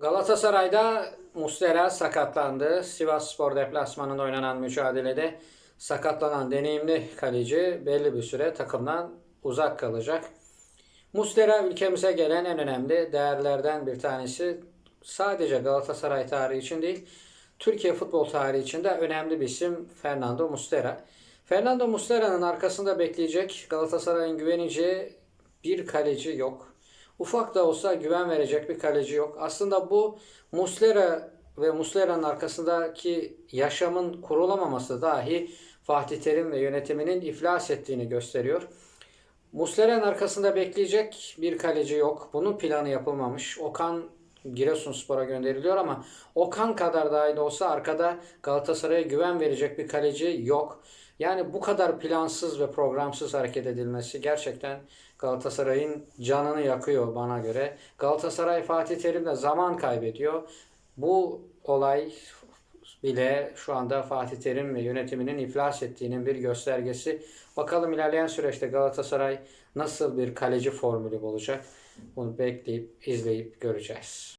Galatasaray'da Muslera sakatlandı. Sivas Spor deplasmanında oynanan mücadelede sakatlanan deneyimli kaleci belli bir süre takımdan uzak kalacak. Muslera ülkemize gelen en önemli değerlerden bir tanesi. Sadece Galatasaray tarihi için değil, Türkiye futbol tarihi için de önemli bir isim Fernando Muslera. Fernando Muslera'nın arkasında bekleyecek Galatasaray'ın güveneceği bir kaleci yok. Ufak da olsa güven verecek bir kaleci yok. Aslında bu Muslera ve Muslera'nın arkasındaki yaşamın kurulamaması dahi Fatih Terim ve yönetiminin iflas ettiğini gösteriyor. Muslera'nın arkasında bekleyecek bir kaleci yok. Bunun planı yapılmamış. Okan Giresunspor'a gönderiliyor ama Okan kadar dahi de olsa arkada Galatasaray'a güven verecek bir kaleci yok. Yani bu kadar plansız ve programsız hareket edilmesi gerçekten Galatasaray'ın canını yakıyor bana göre. Galatasaray Fatih Terim'le zaman kaybediyor. Bu olay bile şu anda Fatih Terim ve yönetiminin iflas ettiğinin bir göstergesi. Bakalım ilerleyen süreçte Galatasaray nasıl bir kaleci formülü bulacak? Bunu bekleyip izleyip göreceğiz.